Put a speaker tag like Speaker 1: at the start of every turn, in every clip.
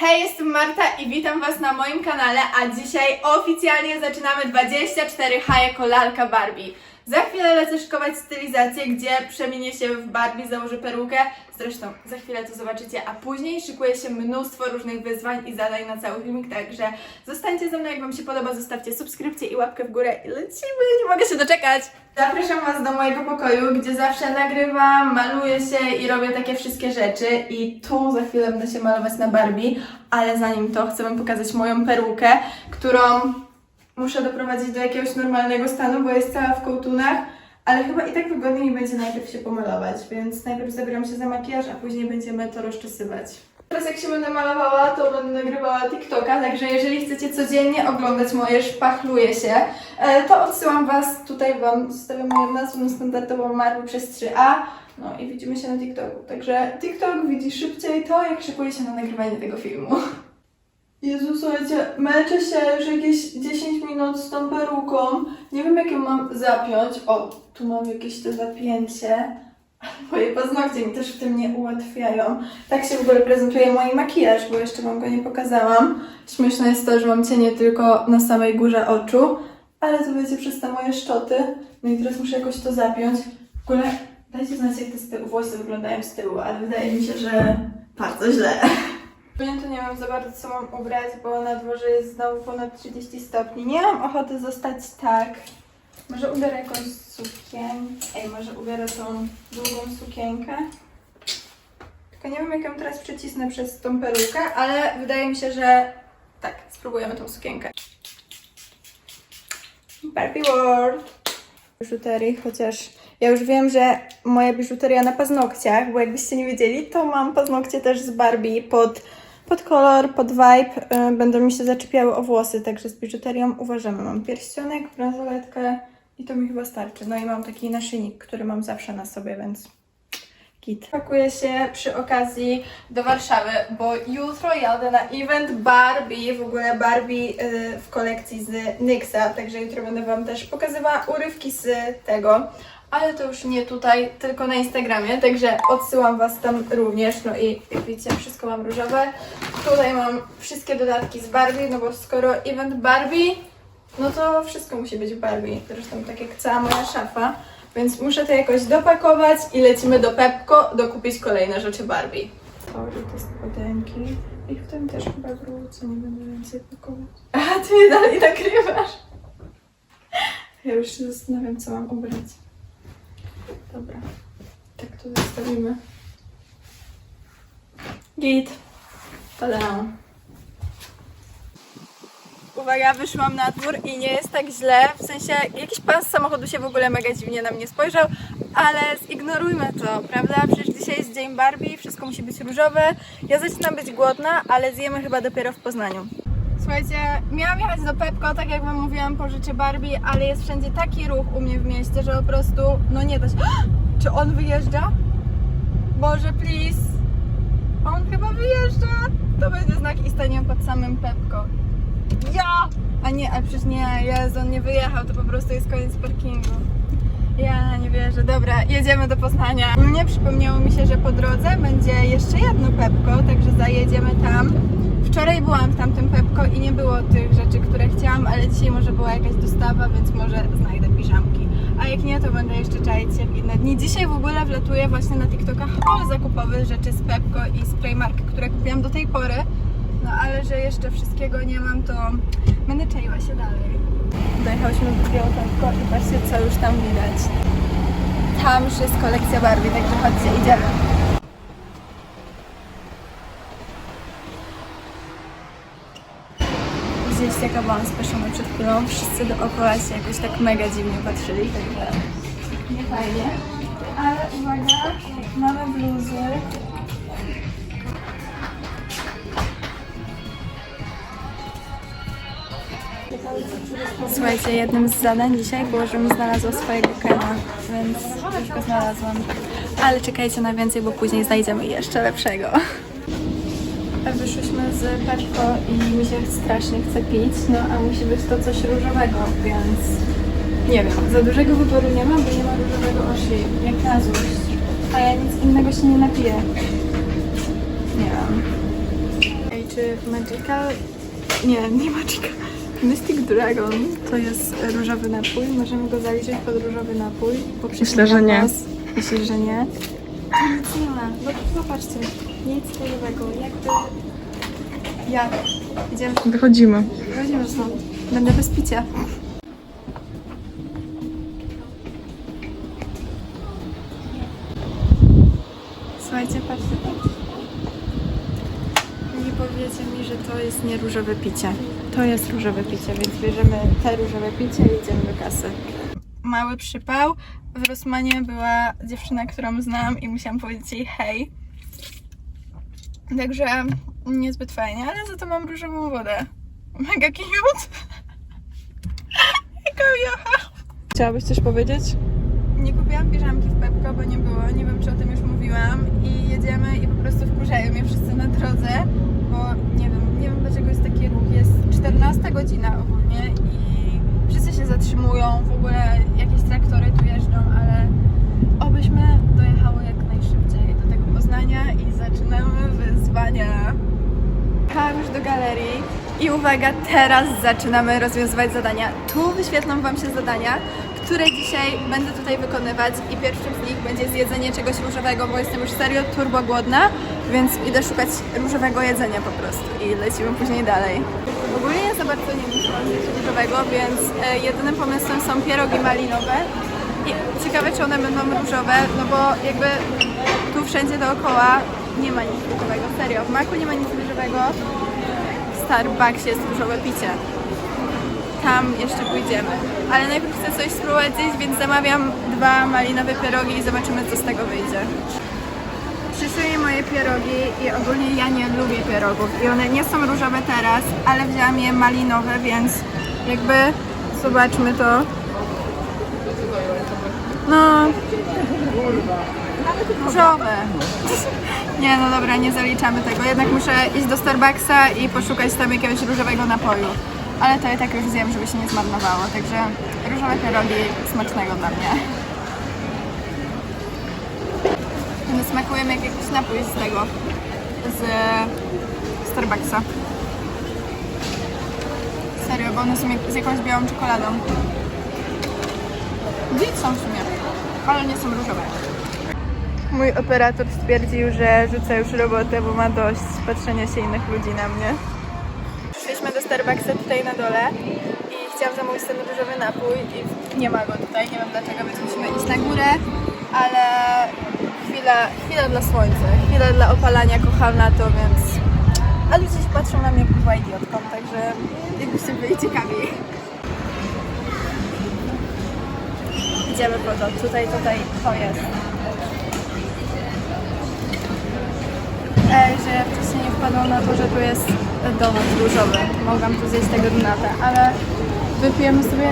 Speaker 1: Hej, jestem Marta i witam Was na moim kanale, a dzisiaj oficjalnie zaczynamy 24 H jako lalka Barbie. Za chwilę lecę szkować stylizację, gdzie przemienię się w Barbie, założę perukę. Zresztą za chwilę to zobaczycie, a później szykuje się mnóstwo różnych wyzwań i zadań na cały filmik, także zostańcie ze mną, jak Wam się podoba, zostawcie subskrypcję i łapkę w górę i lecimy, nie mogę się doczekać! Zapraszam Was do mojego pokoju, gdzie zawsze nagrywam, maluję się i robię takie wszystkie rzeczy i tu za chwilę będę się malować na Barbie, ale zanim to chcę Wam pokazać moją perukę, którą muszę doprowadzić do jakiegoś normalnego stanu, bo jest cała w kołtunach, ale chyba i tak wygodniej będzie najpierw się pomalować, więc najpierw zabieram się za makijaż, a później będziemy to rozczesywać. Teraz jak się będę malowała, to będę nagrywała TikToka, także jeżeli chcecie codziennie oglądać moje szpachluje się, e, to odsyłam Was, tutaj Wam zostawiam moją nazwę standardową Marwy przez 3A, no i widzimy się na TikToku. Także TikTok widzi szybciej to, jak szykuje się na nagrywanie tego filmu. Jezu, słuchajcie, męczę się już jakieś 10 minut z tą peruką. Nie wiem, jak ją mam zapiąć. O, tu mam jakieś to zapięcie. Moje paznokcie mi też w tym nie ułatwiają. Tak się w ogóle prezentuje mój makijaż, bo jeszcze Wam go nie pokazałam. Śmieszne jest to, że mam cienie tylko na samej górze oczu, ale to będzie przez te moje szczoty. No i teraz muszę jakoś to zapiąć. W ogóle dajcie znać, jak te włosy wyglądają z tyłu, ale wydaje mi się, że bardzo źle. Ja to nie mam za bardzo co mam ubrać, bo na dworze jest znowu ponad 30 stopni. Nie mam ochoty zostać tak. Może ubiorę jakąś sukienkę. Ej, może ubiorę tą długą sukienkę. Tylko nie wiem, jak ją teraz przycisnę przez tą perukę, ale wydaje mi się, że tak, spróbujemy tą sukienkę. Barbie World. Biżuterii, chociaż ja już wiem, że moja biżuteria na paznokciach, bo jakbyście nie wiedzieli, to mam paznokcie też z Barbie pod, pod kolor, pod vibe. y, Będą mi się zaczepiały o włosy, także z biżuterią uważamy. Mam pierścionek, bransoletkę i to mi chyba starczy. No i mam taki naszyjnik, który mam zawsze na sobie, więc Git. Pakuję się przy okazji do Warszawy, bo jutro jadę na event Barbie, w ogóle Barbie y, w kolekcji z NYXa, także jutro będę Wam też pokazywała urywki z tego, ale to już nie tutaj, tylko na Instagramie, także odsyłam Was tam również, no i jak widzicie, wszystko mam różowe. Tutaj mam wszystkie dodatki z Barbie, no bo skoro event Barbie, no to wszystko musi być w Barbie, zresztą tak jak cała moja szafa. Więc muszę to jakoś dopakować i lecimy do Pepko dokupić kolejne rzeczy Barbie. To jest spodenki. I w tym też chyba wrócę, nie będę więcej pakować. A, ty mnie dalej nagrywasz. Ja już się zastanawiam, co mam ubrać. Dobra, tak to zostawimy. Git. Padam. Uwaga, wyszłam na dwór i nie jest tak źle. W sensie, jakiś pan z samochodu się w ogóle mega dziwnie na mnie spojrzał, ale zignorujmy to, prawda? Przecież dzisiaj jest dzień Barbie, wszystko musi być różowe. Ja zaczynam być głodna, ale zjemy chyba dopiero w Poznaniu. Słuchajcie, miałam jechać do Pepko, tak jak wam mówiłam, po rzeczy Barbie, ale jest wszędzie taki ruch u mnie w mieście, że po prostu, no nie da się. Czy on wyjeżdża? Boże, please. On chyba wyjeżdża. To będzie znak i staniemy pod samym Pepko. Ja! A nie, a przecież nie, Jezu, on nie wyjechał, to po prostu jest koniec parkingu. Ja nie wierzę. Dobra, jedziemy do Poznania. Nie przypomniało mi się, że po drodze będzie jeszcze jedno Pepko, także zajedziemy tam. Wczoraj byłam w tamtym Pepko i nie było tych rzeczy, które chciałam, ale dzisiaj może była jakaś dostawa, więc może znajdę piżamki. A jak nie, to będę jeszcze czaić się w inne dni. Dzisiaj w ogóle wlatuję właśnie na TikToka haul zakupowy rzeczy z Pepko i z Primark, które kupiłam do tej pory. No ale że jeszcze wszystkiego nie mam, to będę czaiła się dalej. Dojechałyśmy do Białego i patrzcie, co już tam widać. Tam już jest kolekcja Barbie, także chodźcie, idziemy. Widzieliście, jaka byłam spieszona przed chwilą. Wszyscy dookoła się jakoś tak mega dziwnie patrzyli, także nie fajnie. Ale uwaga, mamy bluzy. Słuchajcie, jednym z zadań dzisiaj było, żebym znalazła swojego Kena, więc już go znalazłam. Ale czekajcie na więcej, bo później znajdziemy jeszcze lepszego. Z Pepko i mi się strasznie chce pić, no a musi być to coś różowego, więc nie wiem, za dużego wyboru nie mam, bo nie ma różowego osi, jak na złość. A ja nic innego się nie napiję. Nie wiem. Ej, czy Magical... Nie, nie Magical. Mystic Dragon to jest różowy napój. Możemy go zaliczyć pod różowy napój. Bo
Speaker 2: Myślę, że nie.
Speaker 1: Myślę, że nie. Nic nie ma. No popatrzcie. Nic różowego. Jakby... Jak? Idziemy.
Speaker 2: Wychodzimy.
Speaker 1: Chodzimy stąd. Będę bez picia. Słuchajcie, patrzcie. Nie powiecie mi, że to jest nie różowe picie. To jest różowe picie, więc bierzemy te różowe picie i idziemy do kasy. Mały przypał. W Rosmanie była dziewczyna, którą znam i musiałam powiedzieć jej hej. Także niezbyt fajnie, ale za to mam różową wodę. Mega cute. Jaka miła.
Speaker 2: Chciałabyś coś powiedzieć?
Speaker 1: Nie kupiłam piżamki w Pepko, bo nie było. Nie wiem, czy o tym już mówiłam. I jedziemy i po prostu wkurzają mnie wszyscy na drodze, bo nie wiem, nie wiem dlaczego jest taki ruch. Jest 14 godzina ogólnie i wszyscy się zatrzymują. W ogóle jakieś traktory tu jeżdżą, ale obyśmy dojechały jak najszybciej do tego Poznania i zaczynamy wyzwania. Jechałam już do galerii i uwaga, teraz zaczynamy rozwiązywać zadania. Tu wyświetlą Wam się zadania, które dzisiaj będę tutaj wykonywać i pierwszym z nich będzie zjedzenie czegoś różowego, bo jestem już serio turbo głodna, więc idę szukać różowego jedzenia po prostu i lecimy później dalej. Ogólnie ja za bardzo nie zjeść różowego, więc e, jedynym pomysłem są pierogi malinowe i ciekawe, czy one będą różowe, no bo jakby tu wszędzie dookoła nie ma nic różowego, serio. W Maku nie ma nic różowego, Starbucksie jest różowe picie. Tam jeszcze pójdziemy. Ale najpierw chcę coś spróbować zjeść, więc zamawiam dwa malinowe pierogi i zobaczymy, co z tego wyjdzie. Przyszły moje pierogi i ogólnie ja nie lubię pierogów i one nie są różowe teraz, ale wzięłam je malinowe, więc jakby zobaczmy to. No, różowe. Nie, no dobra, nie zaliczamy tego. Jednak muszę iść do Starbucksa i poszukać tam jakiegoś różowego napoju. Ale to i tak już zjem, żeby się nie zmarnowało. Także różowe pierogi smacznego dla mnie. One smakują jak jakiś napój z tego, z Starbucksa. Serio, bo one są jak, z jakąś białą czekoladą. Git są w sumie, ale nie są różowe. Mój operator stwierdził, że rzuca już robotę, bo ma dość patrzenia się innych ludzi na mnie. Przyszliśmy do Starbucksa tutaj na dole i chciałam zamówić ten różowy napój i nie ma go tutaj, nie wiem dlaczego, więc musimy iść na górę, ale chwila, chwila dla słońca, chwila dla opalania, kocham na to, więc... A ludzie się patrzą na mnie była idiotką, także jakbyście byli ciekawi. Idziemy po to, tutaj, tutaj, to jest. Że ja wcześniej nie wpadłam na to, że tu jest donut różowy. Mogłam tu zjeść tego donata, ale wypijemy sobie,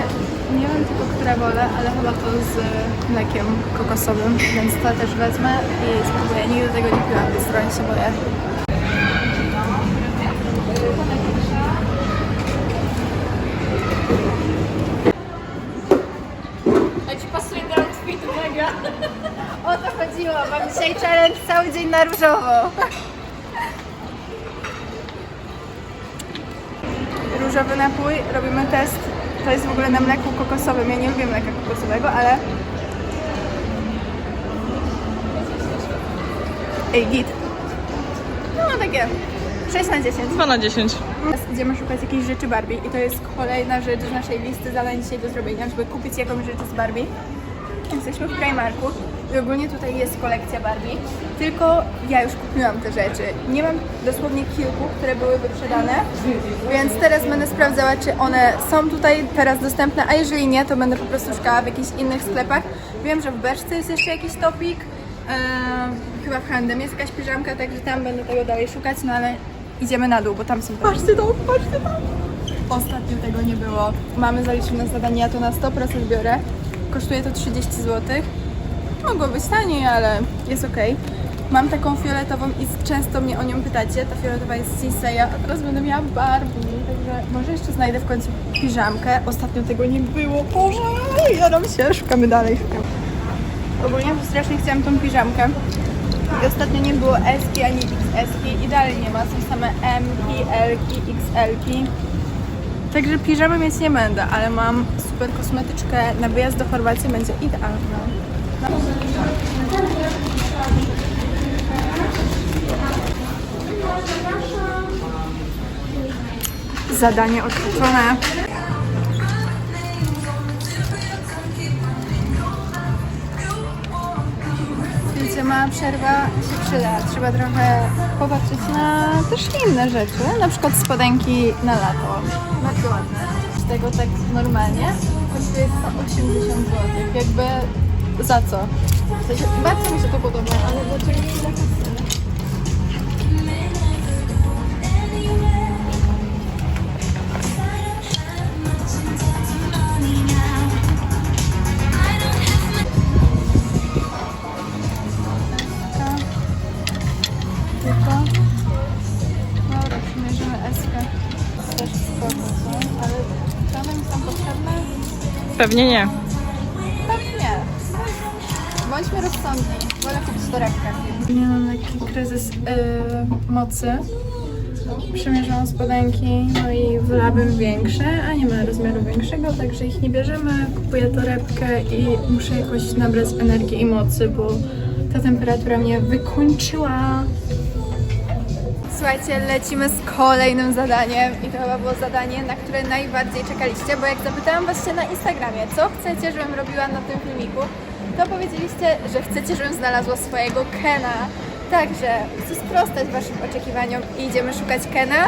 Speaker 1: nie wiem tylko które wolę, ale chyba to z mlekiem kokosowym, więc to też wezmę i spróbuję. Nigdy tego nie piłam, więc trochę się boję. O to chodziło, mam dzisiaj challenge cały dzień na różowo. Różowy napój, robimy test. To jest w ogóle na mleku kokosowym. Ja nie lubię mleka kokosowego, ale... Ej, git. No takie 6 na 10.
Speaker 2: 2 na 10.
Speaker 1: Teraz idziemy szukać jakiejś rzeczy Barbie i to jest kolejna rzecz z naszej listy zadań dzisiaj do zrobienia, żeby kupić jakąś rzecz z Barbie. Jesteśmy w Primarku i ogólnie tutaj jest kolekcja Barbie, tylko ja już kupiłam te rzeczy. Nie mam dosłownie kilku, które były wyprzedane, więc teraz będę sprawdzała, czy one są tutaj teraz dostępne, a jeżeli nie, to będę po prostu szukała w jakichś innych sklepach. Wiem, że w Beczce jest jeszcze jakiś topik, eee, chyba w Handem jest jakaś piżamka, także tam będę tego dalej szukać, no ale idziemy na dół, bo tam są... Patrzcie to, patrzcie to! Ostatnio tego nie było. Mamy zaliczone zadanie, ja to na 100% biorę. Kosztuje to 30 zł. Mogło być taniej, ale jest ok. Mam taką fioletową i często mnie o nią pytacie. Ta fioletowa jest Sinseya, a teraz będę miała Barbie. Także może jeszcze znajdę w końcu piżamkę. Ostatnio tego nie było. Boże, jaram się. Szukamy dalej. Ogólnie strasznie chciałam tą piżamkę. I ostatnio nie było S ani XS. Idealnie nie ma. Są same M, L, XL. Także piżamy mieć nie będę, ale mam super kosmetyczkę na wyjazd do Chorwacji, będzie idealna. Zadanie odrzucone. Wiecie, mała przerwa się przyda. Trzeba trochę popatrzeć na też inne rzeczy. Na przykład spodenki na lato. Bardzo ładne. Z tego tak normalnie kosztuje 180 zł. Jakby za co? W sensie, bardzo mi się to podoba, ale dlaczego nie za kasy? Tylko. Dobra, Bądźmy rozsądni. Wolę kupić torebkę. Miałam lekki kryzys yy, mocy. Przymierzyłam spodenki, no i wolałabym większe, a nie ma rozmiaru większego, także ich nie bierzemy. Kupuję torebkę i muszę jakoś nabrać energii i mocy, bo ta temperatura mnie wykończyła. Słuchajcie, lecimy z kolejnym zadaniem i to chyba było zadanie, na które najbardziej czekaliście, bo jak zapytałam Was się na Instagramie, co chcecie, żebym robiła na tym filmiku, to powiedzieliście, że chcecie, żebym znalazła swojego Kena. Także chcę sprostać Waszym oczekiwaniom i idziemy szukać Kena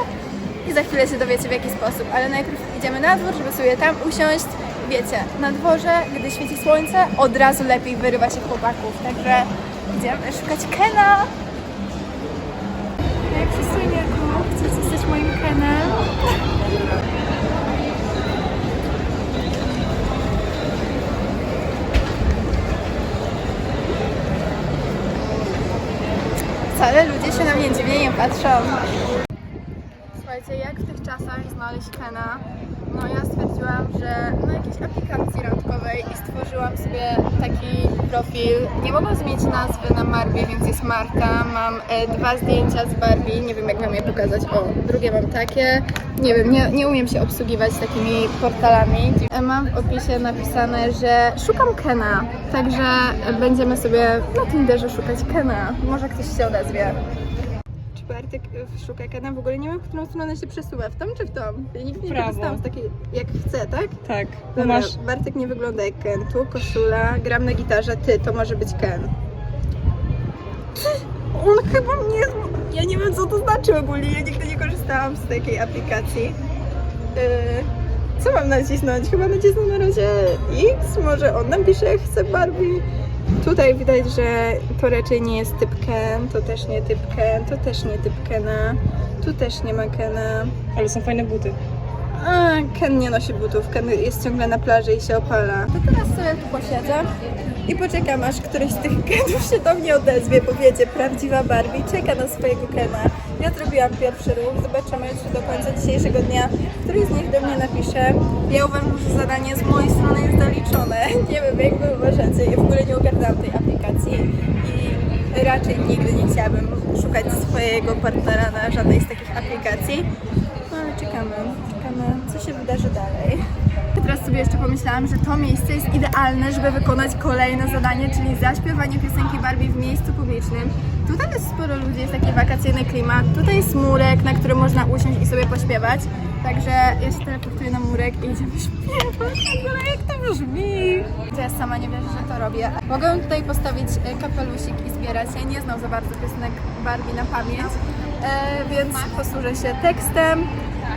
Speaker 1: i za chwilę się dowiecie w jaki sposób, ale najpierw idziemy na dwór, żeby sobie tam usiąść. Wiecie, na dworze, gdy świeci słońce, od razu lepiej wyrywa się chłopaków, także idziemy szukać Kena. Jak przystojniaku, chcesz zostać moim Kenem? Wcale ludzie się na mnie dziwnie nie patrzą. Słuchajcie, jak w tych czasach znaleźć Kena? No ja stwierdziłam, że na jakiejś aplikacji randkowej i stworzyłam sobie taki profil. Nie mogłam zmienić nazwy na Barbie, więc jest Marta. Mam e, dwa zdjęcia z Barbie, nie wiem jak wam je pokazać. O, drugie mam takie. Nie wiem, nie, nie umiem się obsługiwać takimi portalami. E, Mam w opisie napisane, że szukam Kena, także będziemy sobie na Tinderze szukać Kena. Może ktoś się odezwie. Y, szuka Kena? W ogóle nie wiem, w którą stronę się przesuwa. W tą czy w tą? Ja nigdy nie korzystałam z takiej, jak chcę, tak?
Speaker 2: Tak. No
Speaker 1: Dobra,
Speaker 2: masz.
Speaker 1: Bartek nie wygląda jak Ken. Tu koszula, gram na gitarze, ty, to może być Ken. On chyba nie jest... Ja nie wiem, co to znaczy ogólnie. Ja nigdy nie korzystałam z takiej aplikacji. Yy, co mam nacisnąć? Chyba nacisnę na razie X. Może on napisze, jak chce Barbie. Tutaj widać, że to raczej nie jest typ Ken, to też nie typ Ken, to też nie typ Kena. Tu też nie ma Kena.
Speaker 2: Ale są fajne buty.
Speaker 1: A, Ken nie nosi butów, Ken jest ciągle na plaży i się opala. To teraz sobie tu posiedzę i poczekam, aż któryś z tych Kenów się do mnie odezwie, bo wiecie, prawdziwa Barbie czeka na swojego Kena. Ja zrobiłam pierwszy ruch, zobaczymy, czy do końca dzisiejszego dnia któryś z nich do mnie napisze. Ja uważam, że zadanie z mojej strony jest zaliczone. Nie wiem, jak wy uważacie, ja w ogóle nie ogarnęłam tej aplikacji i raczej nigdy nie chciałabym szukać swojego partnera na żadnej z takich aplikacji. No ale czekamy, czekamy, co się wydarzy dalej. Teraz sobie jeszcze pomyślałam, że to miejsce jest idealne, żeby wykonać kolejne zadanie, czyli zaśpiewanie piosenki Barbie w miejscu publicznym. Tutaj jest sporo ludzi, jest taki wakacyjny klimat. Tutaj jest murek, na którym można usiąść i sobie pośpiewać. Także ja się teleportuję na murek i idziemy śpiewać. Ogóle jak to brzmi? Ja sama nie wierzę, że to robię. Mogę tutaj postawić e, kapelusik i zbierać. Ja nie znam za bardzo piosenek Barbie na pamięć, e, więc posłużę się tekstem.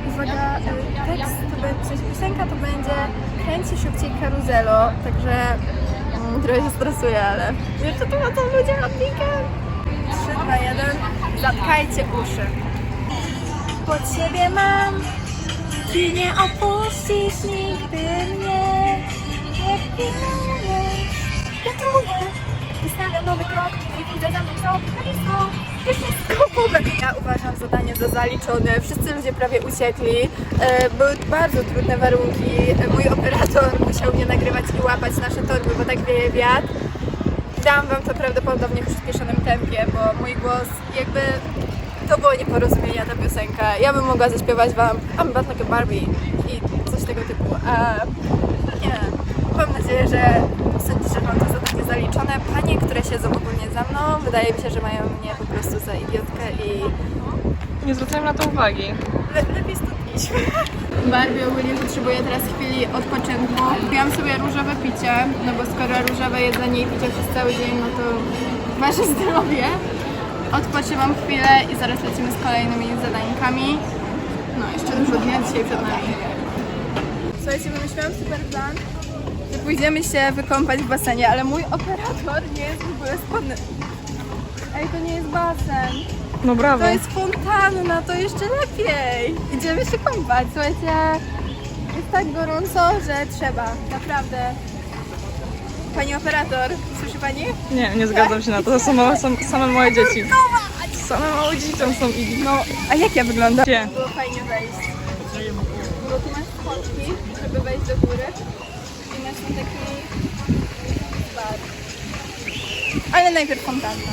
Speaker 1: Uwaga, e, tekst to będzie, piosenka to będzie kręci szybciej karuzelo, także mm, trochę się stresuję, ale jeszcze tu chodzą ludzie pikę. 3, 2, 1, zatkajcie uszy. Pod siebie mam, ty nie opuścisz nigdy mnie. Nie pilnujesz, ja czuję. Wystawiam nowy krok i widzę za mną krok na blisko. Ja uważam zadanie za zaliczone. Wszyscy ludzie prawie uciekli. E, Były bardzo trudne warunki. Mój operator musiał mnie nagrywać i łapać nasze torby, bo tak wieje wiatr. dałam wam to prawdopodobnie w przyspieszonym tempie, bo mój głos jakby to było nieporozumienia ta piosenka. Ja bym mogła zaśpiewać wam I'm bad like a Barbie i coś tego typu, a nie. Mam nadzieję, że sądzicie, że mam to zadanie zaliczone. Panie, które siedzą ogólnie za mną, wydaje mi się, że mają mnie po prostu za idiotkę i
Speaker 2: Nie zwracałem na to uwagi.
Speaker 1: Le- lepiej stąd iść. Barbie ogólnie potrzebuje teraz chwili odpoczynku. Kupiłam sobie różowe picie, no bo skoro różowe jedzenie i picie przez cały dzień, no to wasze zdrowie. Odpoczywam chwilę i zaraz lecimy z kolejnymi zadankami. No, jeszcze dużo dnia dzisiaj przed nami. Słuchajcie, wymyśliłam super plan, pójdziemy się wykąpać w basenie, ale mój operator nie jest w ogóle skłonny. Ej, to nie jest basen.
Speaker 2: No brawo.
Speaker 1: To jest fontanna, to jeszcze lepiej. Idziemy się kąpać. Słuchajcie, jest tak gorąco, że trzeba, naprawdę. Pani operator, słyszy pani?
Speaker 2: Nie, nie zgadzam się na to. To są małe, są same małe dzieci. Same małe dzieci tam są i...
Speaker 1: No, a jak ja wyglądam?
Speaker 2: Gdzie?
Speaker 1: Było fajnie wejść. Bo tu masz schodki, żeby wejść do góry. I masz tam taki bar. Ale najpierw fontanna.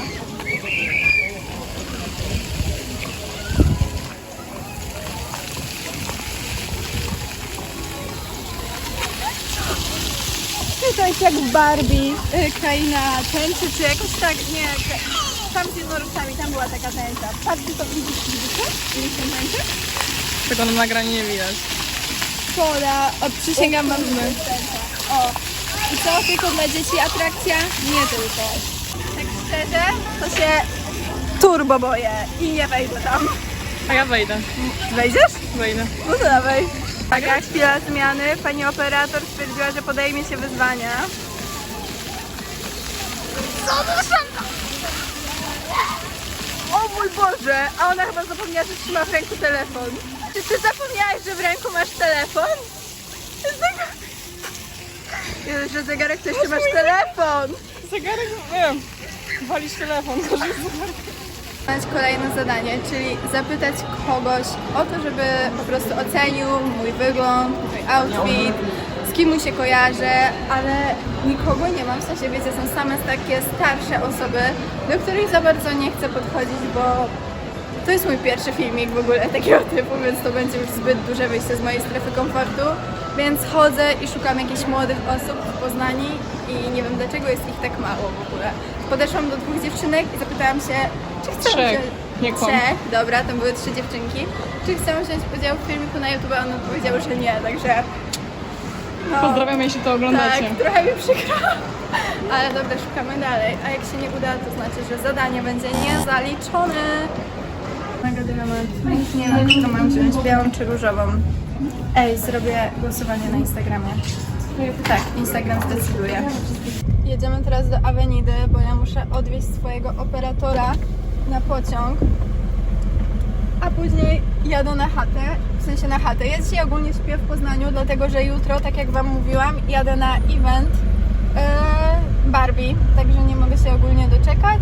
Speaker 1: To jest jak w Barbie, y, kraina tęczy, czy jakoś tak, nie, tam z jednorożcami, tam była taka tęcza. Patrzcie, to widzisz, widzicie? Widzisz tę tęczę?
Speaker 2: Tego na nagraniu nie widać.
Speaker 1: O, przysięgam wam, że. O, i co, tylko dla dzieci atrakcja? Nie tylko. Tak szczerze, to się turbo boję i nie wejdę tam.
Speaker 2: A ja wejdę.
Speaker 1: Wejdziesz?
Speaker 2: Wejdę.
Speaker 1: No to dawaj. Taka chwila zmiany. Pani operator stwierdziła, że podejmie się wyzwania. Co to? O mój Boże! A ona chyba zapomniała, że trzyma w ręku telefon. Czy ty zapomniałaś, że w ręku masz telefon? Zegar... Jezu, że zegarek to jeszcze masz telefon!
Speaker 2: Zegarek, wiem. Walisz telefon.
Speaker 1: Mieć kolejne zadanie, czyli zapytać kogoś o to, żeby po prostu ocenił mój wygląd, mój outfit, z kim mu się kojarzę, ale nikogo nie mam, w sensie wiecie, są same takie starsze osoby, do których za bardzo nie chcę podchodzić, bo to jest mój pierwszy filmik w ogóle takiego typu, więc to będzie już zbyt duże wyjście z mojej strefy komfortu, więc chodzę i szukam jakichś młodych osób w Poznaniu i nie wiem dlaczego jest ich tak mało w ogóle. Podeszłam do dwóch dziewczynek i zapytałam się, czy chcą
Speaker 2: Trzech,
Speaker 1: wziąć...
Speaker 2: nie kłam.
Speaker 1: Trzech, dobra, tam były trzy dziewczynki. Czy chcą wziąć udział w filmiku na YouTube? a One odpowiedziały, że nie, także... No,
Speaker 2: Pozdrawiam, jeśli to oglądacie.
Speaker 1: tak, trochę mi przykro. Ale dobra, szukamy dalej. A jak się nie uda, to znaczy, że zadanie będzie niezaliczone. Mega dylemat. Nikt nie wiem, którą mam wziąć, białą czy różową. Ej, zrobię głosowanie na Instagramie. Tak, Instagram zdecyduje. Jedziemy teraz do Avenidy, bo ja muszę odwieźć swojego operatora na pociąg. A później jadę na chatę, w sensie na chatę. Ja dzisiaj ogólnie śpię w Poznaniu, dlatego że jutro, tak jak Wam mówiłam, jadę na event e, Barbie, także nie mogę się ogólnie doczekać.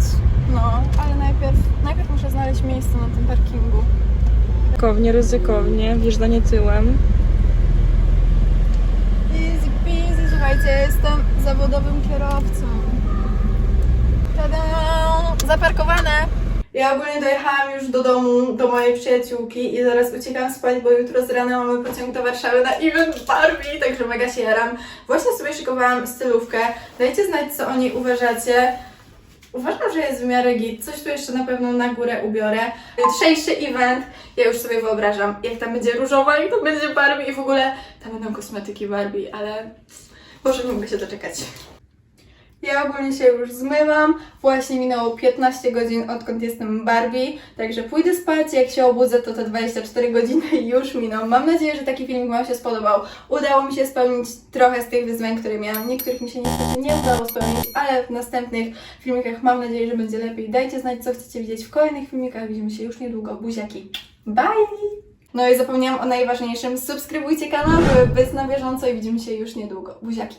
Speaker 1: No, ale najpierw, najpierw muszę znaleźć miejsce na tym parkingu.
Speaker 2: Ryzykownie, ryzykownie, wjeżdżanie tyłem.
Speaker 1: Easy peasy, słuchajcie, jestem zawodowym kierowcą. Tada! Zaparkowane! Ja ogólnie dojechałam już do domu, do mojej przyjaciółki i zaraz uciekam spać, bo jutro z rana mamy pociąg do Warszawy na event Barbie, także mega się jaram. Właśnie sobie szykowałam stylówkę. Dajcie znać, co o niej uważacie. Uważam, że jest w miarę git. Coś tu jeszcze na pewno na górę ubiorę. Jutrzejszy event, ja już sobie wyobrażam, jak tam będzie różowa, jak to będzie Barbie i w ogóle tam będą kosmetyki Barbie, ale może nie mogę się doczekać. Ja ogólnie się już zmywam. Właśnie minęło 15 godzin odkąd jestem Barbie, także pójdę spać. Jak się obudzę, to te 24 godziny już miną. Mam nadzieję, że taki filmik Wam się spodobał. Udało mi się spełnić trochę z tych wyzwań, które miałam. Niektórych mi się niestety nie udało spełnić, ale w następnych filmikach mam nadzieję, że będzie lepiej. Dajcie znać, co chcecie widzieć w kolejnych filmikach. Widzimy się już niedługo. Buziaki. Bye! No i zapomniałam o najważniejszym. Subskrybujcie kanał, by być na bieżąco i widzimy się już niedługo. Buziaki.